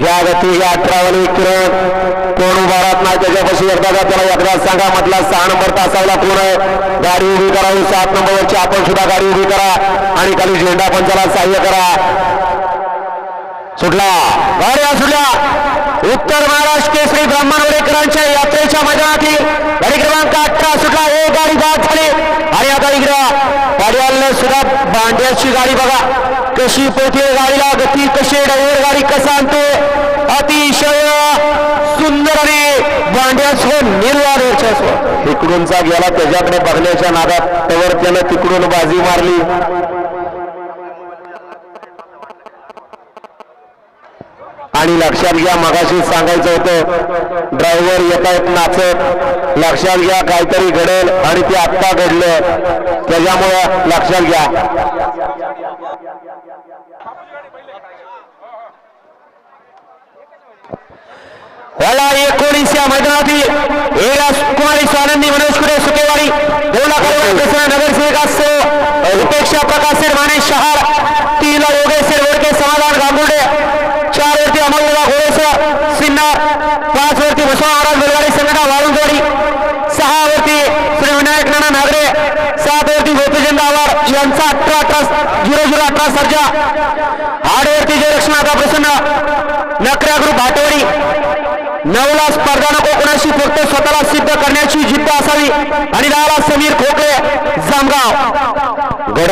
घ्या गती घ्या किरण कोण उभा नाही त्याच्यापाशी एकदा का त्याला एकदा सांगा म्हटला सहा नंबर तासावला कोण आहे? गाडी उभी करावी सात नंबरवरची आपण सुद्धा गाडी उभी करा आणि खाली झेंडा पंचाला सहाय्य करा. सुटला. गाड्या सुटल्या. उत्तर महाराष्ट्र केसरी ब्राह्मण वडेकरांच्या यात्रेच्या मैदानातील गाडी क्रमांक अठरा सुटला. एक गाडी बाद झाली. आणि आता इकडे गाडीवाल्यानं सुद्धा भांड्याची गाडी बघा. कशी पोटे गाडीला गती कशी ड्रायव्हर गाडी कसा आणतो? अतिशय सुंदर आणि भांड्यासह निर्वाद वर्चस्व. तिकडूनचा गेला त्याच्याकडे बघण्याच्या नादात तवर त्यानं तिकडून बाजी मारली. आणि लक्षात घ्या मगाशी सांगायचं होतं ड्रायव्हर येत आहेत नाचत. लक्षात घ्या काहीतरी घडेल आणि ते आत्ता घडलं. त्याच्यामुळं लक्षात घ्या. मला एकोणीस या मैदानातील कुमारी स्वानंदी मनोज कुडे सुकेवाडी दोन लाख नगरसेवक असो उपेक्षा प्रकाश माने शहार तीन योगेश वडके समाधान गांगुर्डे चार वरती अमोलदादा घोडेसर सिन्नर त्यांचा अठरा अठरा झिरो झिरो अठरा सर्जा आडवरती प्रसन्न. नकऱ्या ग्रुप हाटवडी नवला स्पर्धा नको कोणाशी फक्त स्वतःला सिद्ध करण्याची जिद्द असावी. आणि दहाला समीर खोकरे